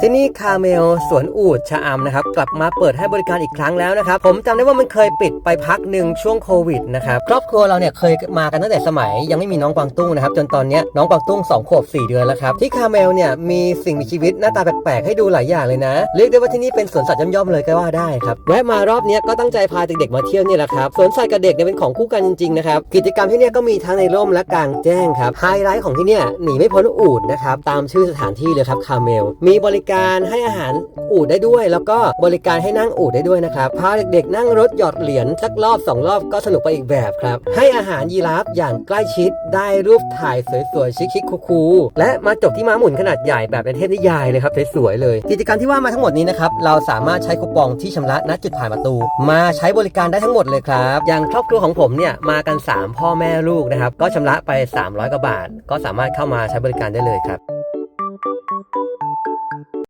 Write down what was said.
ที่นี่คาเมลสวนอูดชะอำนะครับ กลับมาเปิดให้บริการอีกครั้งแล้วนะครับ ผมจำได้ว่ามันเคยปิดไปพักหนึ่งช่วงโควิดนะครับ ครอบครัวเราเนี่ยเคยมากันตั้งแต่สมัย ยังไม่มีน้องกวางตุ้งนะครับ จนตอนนี้น้องกวางตุ้ง2ขวบ4 เดือนแล้วครับ ที่คาเมลเนี่ยมีสิ่งมีชีวิตหน้าตาแปลกๆ ให้ดูหลายอย่างเลยนะ เรียกได้ว่าที่นี่เป็นสวนสัตว์ย่อมๆเลยก็ว่าได้ครับแวะมารอบนี้ก็ตั้งใจพาเด็กๆมาเที่ยวนี่แหละครับสวนสัตว์กับเด็กเนี่ยเป็นของคู่กันจริงๆนะครับกิจกรรมที่เนี่ยก็มีทั้งในร่มและกลางแจ้งครับไฮไลท์ของที่นี่หนีไม่พ้นอูดนะครับตามชื่อสถานที่เลยครับคาเมลมีบริการให้อาหารอูดได้ด้วย แล้วก็บริการให้นั่งอูดได้ด้วยนะครับพาเด็กๆ นั่งรถหยอดเหรียญสักรอบสองรอบก็สนุกไปอีกแบบครับ ให้อาหารยีราฟอย่างใกล้ชิดได้รูปถ่ายสวยๆ ชิคๆคูลๆและมาจบที่ม้าหมุนขนาดใหญ่แบบในเทพนิยายเลยครับสวยๆเลย กิจกรรมที่ว่ามาทั้งหมดนี้นะครับเราสามารถใช้คูปองที่ชำระณจุดผ่านประตู มาใช้บริการได้ทั้งหมดเลยครับอย่างครอบครัวของผมเนี่ยมากัน 3 พ่อแม่ลูกนะครับก็ชำระไป 300กว่าบาท ก็สามารถเข้ามาใช้บริการได้เลยครับ